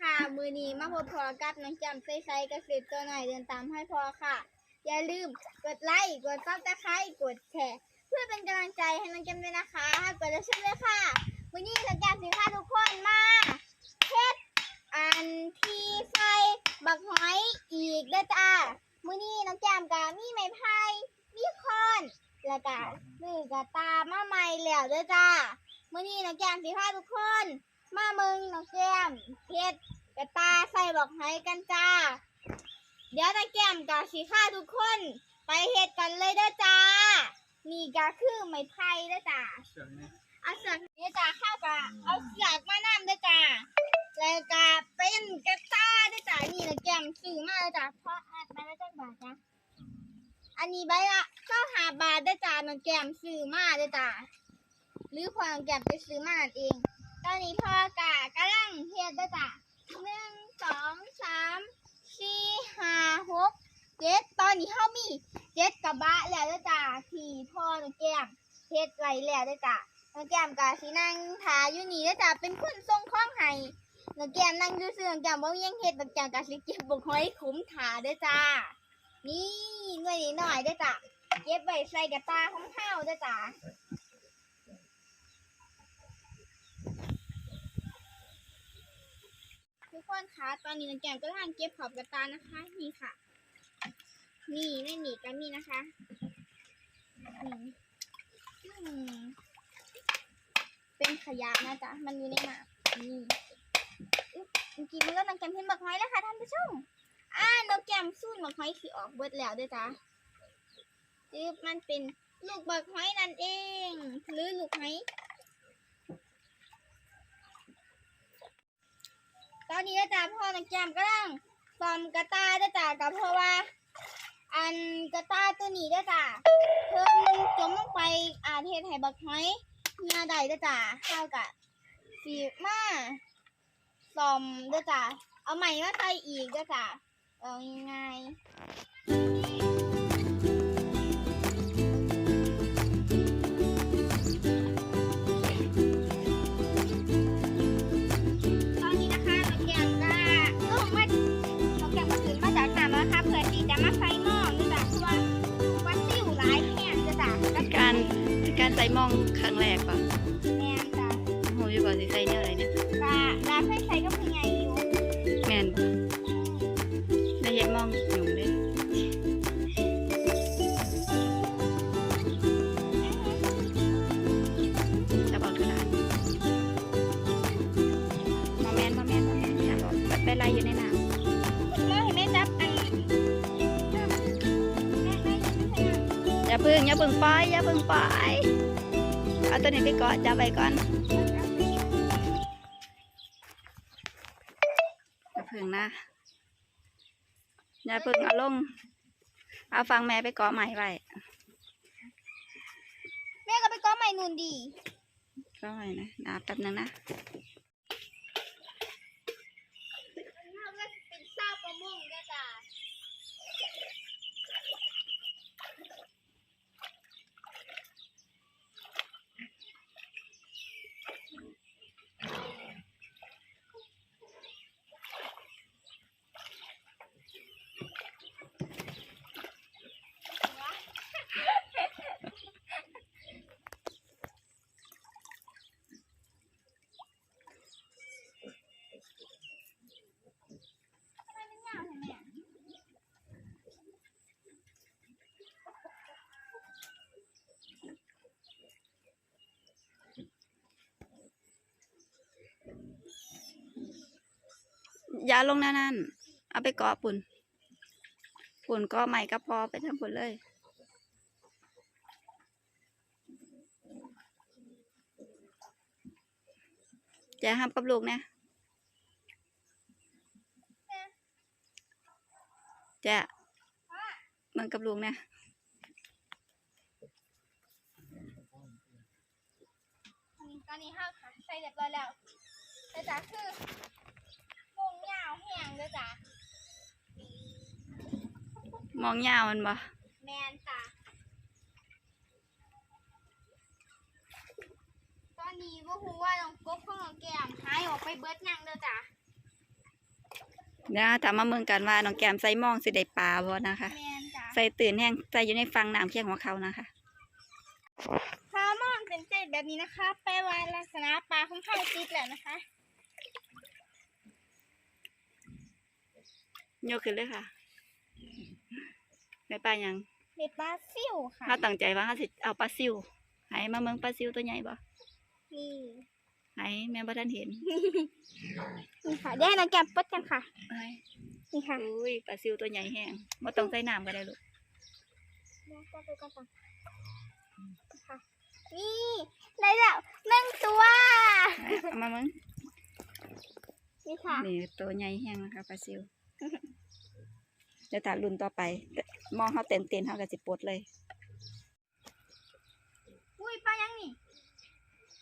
ค่ะ มือนี้มาพบพอกับน้องจำใส่ๆกระสิบตัวหน่อยเดินตามให้พอค่ะ อย่าลืมกดไลค์กดซับสไครต์กดแชร์เพื่อเป็นกำลังใจให้น้องจำด้วยนะคะกดแล้วช่วยเลยค่ะ มือนี้น้องจำสิพาทุกคนมาเฮ็ดอันที่ใส่บักหอยอีกเด้อจ้ามือนี้น้องแจมกับมีไม้ไผ่มีคอนแล้วก็มือกระตามาใหม่แล้วเด้อจ้ามือนี้น้องแจมสิพาทุกคน มาเมืองน้องแก้มเฮ็ดกระตาใส่บอกให้กันจ้า เดี๋ยวน้องแก้มกับสีข้าทุกคน ไปเฮ็ดกันเลยเด้อจ้า นี่ก็คือไม้ไผ่เด้อจ้าเอาเสือกนี่จ้าเข้ากับเอาเสือกมานำเด้อจ้าแล้วก็เป็นกระตาเด้อจ้า นี่น้องแก้มซื้อมาเด้อจ้าเพราะอัดมาแล้วจักบาทจ้าอันนี้ใบละเก้าหาบาทเด้อจ้าน้องแก้มซื้อมาเด้อจ้า หรือพอน้องแก้มไปซื้อมานั่นเอง ตอนนี้พ่อกะกำลังเฮ็ดด้อจ้ะหนึ่งสองสามสี่ห้าหกเจ็ดตอนนี้เฮามีเจ็ดกระบะแล้วด้อจ้ะที่พ่อน้องแก้มเฮ็ดไว้แล้วด้อจ้ะน้องแก้มกะสินั่งทาอยู่นี่ด้อจ้ะเป็นคนส่งของให้น้องแก้มนั่งอยู่ซื่อน้องแก้มบ่มีหยังเฮ็ดน้องแก้มกะสิเก็บบุกห้อยขุมถาด้อจ้ะนี่หน่วยนิดหน่อยด้อจ้ะเก็บไว้ใส่กระตาของเฮาด้อจ้ะ ทุกคนคะตอนนี้น้องแก้มก็กำลังเก็บขอบกระตานะคะ นี่ค่ะ นี่ในนี่ก็มีนะคะนี่เป็นขยะนะจ๊ะมันอยู่ในน้ำนี่อุ๊บเมื่อกี้มันก็น้องแก้มเห็นบักไม้แล้วค่ะท่านผู้ชมอ่าน้องแก้มสู้บักไม้คือออกเบิดแล้วด้วยจ้ะจึ๊บมันเป็นลูกบักไม้นั่นเอง หรือลูกไม้ ตอนนี้นะจ๊ะพ่อน้องแก้มกำลังซ่อมกระตายนะจ๊ะกับเพราะว่า อันกระตายตัวนี้นะจ๊ะเพิ่มจมลงไปอาเทศไห้บักไห้เมียใดนะจ๊ะเข้ากับสีมาซ่อมนะจ๊ะเอาใหม่มาใส่อีกนะจ๊ะเอาง่ายๆ การใส่หมองครั้งแรกป่ะแม่นจ้ะโหอยู่บ่สิใส่เนี่ยอะไรเนี่ยกะดาเคยใช้ก็เป็นไงอยู่แม่นบ่ได้เฮ็ดหมองหยุ่งเด้จะบอกทุกร้านบ่แม่นบ่แม่นบ่แม่นจะบอกไปไล่อยู่ในน้เพึ่งอย่าพึ่งปล่อยอย่าพึ่งปล่อยเอาตัวนี้ไปก่อนจับไปก่อนอย่าพึ่งนะอย่าพึ่งเอาลงเอาฟังแม่ไปเกาะใหม่ไว้แม่ก็ไปก้อใหม่นู่นดีก็ไว้นะนาแป๊บนึงนะ เราก็เป็นซาบประมงด้วยจ้ะ ทำไมมันยาวจังเนี่ย อย่าลงน้านั่นเอาไปกาะปุ่น ปุ่นกาะใหม่ก็พอไปทำปุ่นเลยจะห้ามกับลูกนะจะมันกับลูกนะตอนนี้ห้าขาใส่เรียบร้อยแล้วแต่จ้ะคือาวแห้งด้วยจ้ะมองยาวมันบ่แมนจ้ะตอนนี้ว่าฮูว่าน้องกบของน้องแก้มหายออกไปเบิดยังเด้อจ้ะเดี๋ยวถามมาเมืองกันว่าน้องแก้มใส่หมองสิได้ปลาบ่นะคะ แมนจ้ะใส่ตื่นแห้งใส่อยู่ในฟังน้ำเคียงหัวเขานะคะ ถ้ามองเป็นเศษแบบนี้นะคะ แปลว่าลักษณะปลาของเขาติดแล้วนะคะ ยกขึ้นเลยค่ะได้ปลายังเป็นปลาซิวค่ะเขาตั้งใจว่าเขาสิเอาปลาซิวให้มาเมืองปลาซิวตัวใหญ่บ่นี่ให้แม่บ่ทันเห็น นี่ค่ะได้น้องแก้มปดกันค่ะให้นี่ค่ะอุ้ยปลาซิวตัวใหญ่แห้งบ่ต้องใส่น้ำก็ได้ลูกก็ไปก่อนค่ะ นี่ได้แล้วหนึ่งตัวให้เอามาเมืองนี่ค่ะ นี่ตัวใหญ่แห้งนะคะปลาซิว เดี๋ยวถ้ารุ่นต่อไปแต่มองเขาเต็นเต็นๆเขาก็สิปลดเลย อุ้ยปลายังนี่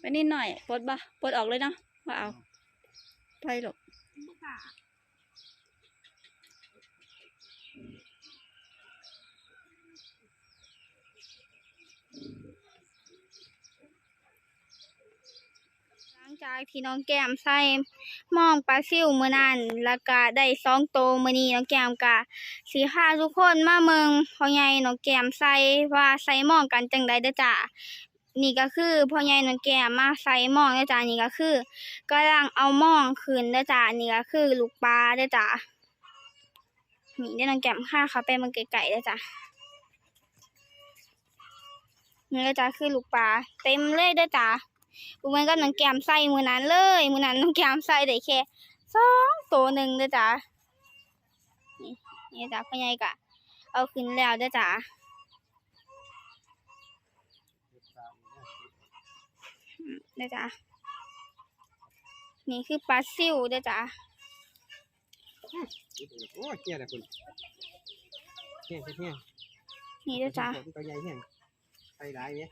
ไปนิดหน่อยปลดบ่ปลดออกเลยเนาะว่าเอาไปหรอก นี่ค่ะหลัง จากที่น้องแก้มใส่หมองปลาซิวมือนันแล้วก็ได้สองโตวมือนี้น้องแก้มก็สิพาทุกคนมาเมืองพ่อใหญ่น้องแก้มใส่ว่าใส่หมองกันจังไดเด้อจ้านี่ก็คือพ่อใหญ่น้องแก้มมาใส่หมองเด้อจ้านี่ก็คือกำลังเอามองขึ้นเด้อจ้านี่ก็คือลูกปลาเด้อจ้านี่ได้น้องแก้มค่าเขาไปมันไกลๆเด้อจ้านี่เด้อจ้าคือลูกปลาเต็มเลยเด้อจ้า กูมันก็น้องแก้มใส่มือนั้นเลยมือนั้นน้องแก้มใส่ได้แค่สองตัวหนึ่งเด้อจ้านี่นี่จ้าพ่อใหญ่กะเอาขึ้นแล้วเด้อจ้าอืมเด้อจ้านี่คือปลาซิวเด้อจ้าโอ้ยเฮียนะคุณเฮียเฮียนี่เด้อจ้าตัวใหญ่เฮียไปหลายเนี่ย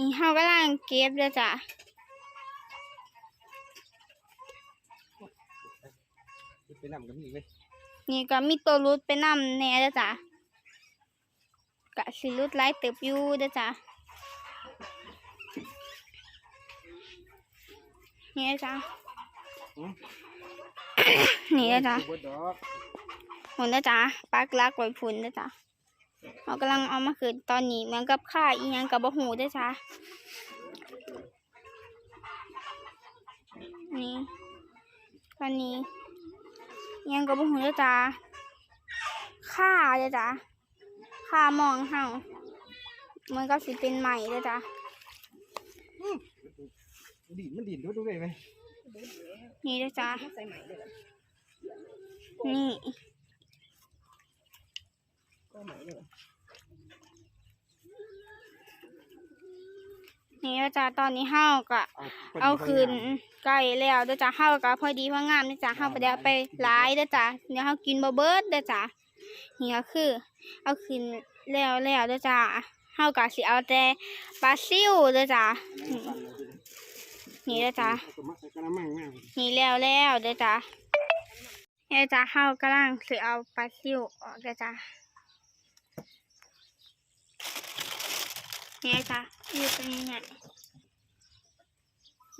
นี่เฮากำลังเก็บเด้อจ้าไปนำกับมีไหมนี่ก็มีตัวรุดไปนำแหน่เด้อจ้ากะสิรุดไล่เติบอยู่เด้อจ้านี่เด้อจ้านี่นะจ๊ะบดดอกหุ่นนะจ๊ะปักลักไว้พุ่นนะจ๊ะ เรากำลังเอามาคืนตอนนี้เหมือนกับข้าอีหยังกับบะหูด้วยจ้ะนี่ตอนนี้อิหยังกับบะหูด้วยจ้ะข้าด้วยจ้ะข้ามองเห่ามันก็สิเป็นใหม่ด้วยจ้ะดินมันดินดูดูได้ไหมนี่ด้วยจ้ะนี่นี่ด้วย จ้ะตอนนี้เห่าก็เอาคืนไก่แล้วเด้อจ้ะเฮาก็พอดีพองามเด้อจ้ะเฮาไปเดี๋ยวไปหลายเด้อจ้ะเดี๋ยวเฮากินบ่เบิดเด้อจ้ะนี่ก็คือ เอาคืนแล้วแล้วเด้อจ้ะเฮาก็สิเอาแต่ปลาซิวเด้อจ้ะนี่เด้อจ้ะก็มักใส่กระมังมากนี่แล้วแล้วเด้อจ้ะนี่เด้อจ้ะเฮากำลังสิเอาปลาซิวออกเด้อจ้ะนี่เด้อจ้ะอยู่ตรงนี้เ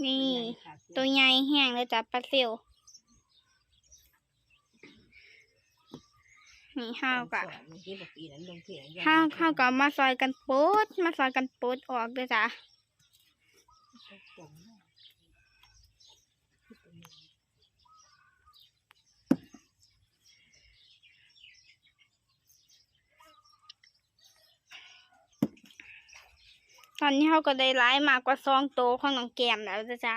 นี่ยนี่ ตัวใหญ่แห้งเลยจ้ะปลาซิวนี่ห้าวกะห้าวห้าวก็มาซอยกันปุ๊ดมาซอยกันปุ๊ดออกด้วยจ้ะ ตอนนี้เขาก็ได้ไล่มากกว่าซองโตของน้องแก้มแล้วจ้ะจ้ะ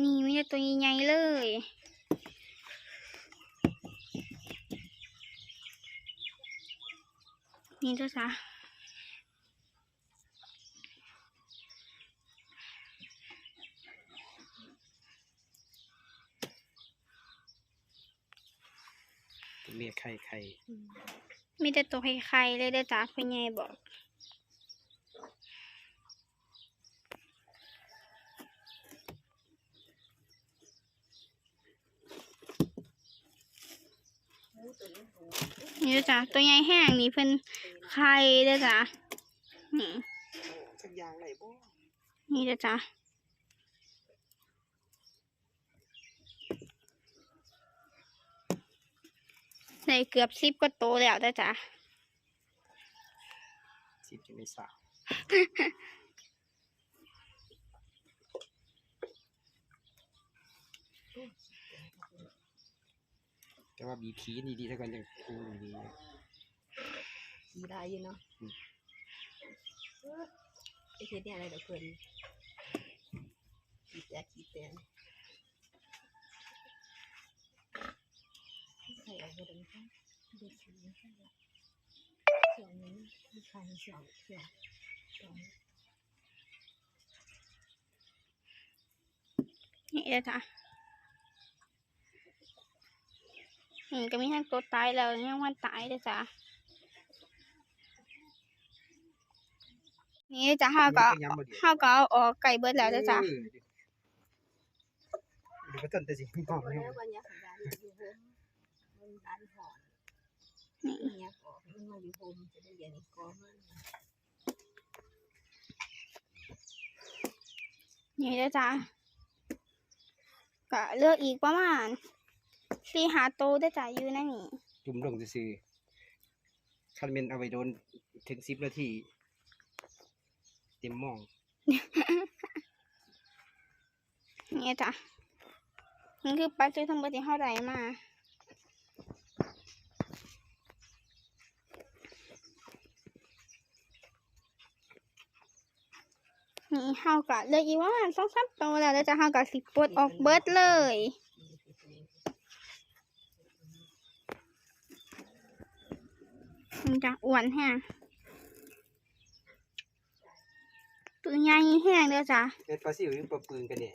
นี่ไม่ใช่ตัวใหญ่เลย นี่ตัวจ้ะ ไข่ไข่มีแต่ตัวไข่ๆเลยเด้อจ้ะพ่อใหญ่บอกโอ้นี่เด้อจ้ะตัวใหญ่แห้งนี่เพิ่นไข่เด้อจ้ะนี่สักอย่างไรบ่นี่เด้อจ้ะ ได้เกือบสิบก็โตแล้วเด้อจ้ะสิบจะไม่สาวแต่ว่าบีพีนี่ดีถ้ากันยังคูดีขี่ได้อยู่เนาะไอ้เฮ็ดเนี่ยอะไรเดี๋ยวเพิ่นขี่แต่ขี่แต่ใส่ออกไปตรงนี้ดูสีใส่เสียงนี้มีใครเสียงสียงตรงนี่เด้อจ้ะนี่ก็มีทั้งตัวตายแล้วยังวันตายเด้อจ้ะนี่จ้ะห้าก็เดียวห้าก็ออกไก่เบิดแล้วเด้อจ้ะดูกระต้นแต่สิมีกล่องแล้วเนี่ย วันนี้สัญญาณอยู่โฮมมันด้านหอนนี่เนี่ยออกมันมาอยู่โฮมจะได้เรียนอีกกอมันนี่เด้อจ้ะก็เลือกอีกประมาณสี่หาโตวเด้อจ้ะอยู่ในนี่จุ่มลงซื่อๆคันเมนเอาไปโดนถึงสิบนาทีเต็มหม้องนี่จ้ะนี่คือปลาจุทั้งหมดที่เฮาได้มา นี่เฮาก็เหลยอีกว่าสองสามโตวแล้วเดี๋ยวจะเฮาก็สิปลดออกเบิดเลยมันจะอ้วนแฮงตัวใหญ่แห้งเด้อจ้ะเป็นปลาซิวหรือปลาปืนกันเนี่ย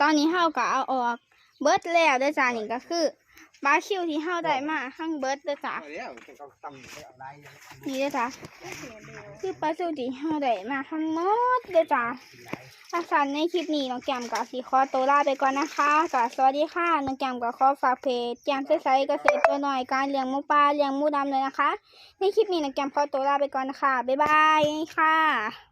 ตอนนี้เฮาก็เอาออกเบิดแล้วเด้อจ้ะนี่ก็คือ ปลาคิวที่เฮาได้มาทั้งเบิดเด้อจ้ะเอาแล้วจะเอาตำไปเอาไรนี่เด้อจ้ะคือปลาซิวที่เฮาได้มาทั้งหมดเด้อจ้ะถ้าสันในคลิปนี้น้องแก้มกับสีขอตัวลาไปก่อนนะคะก็สวัสดีค่ะน้องแก้มก็ขอฝากเพจแก้มใสๆเกษตรตัวหน่อยการเลี้ยงหมูปลาเลี้ยงหมูดำเลยนะคะ ในคลิปนี้น้องแก้มขอตัวลาไปก่อนนะคะบ๊ายบายค่ะ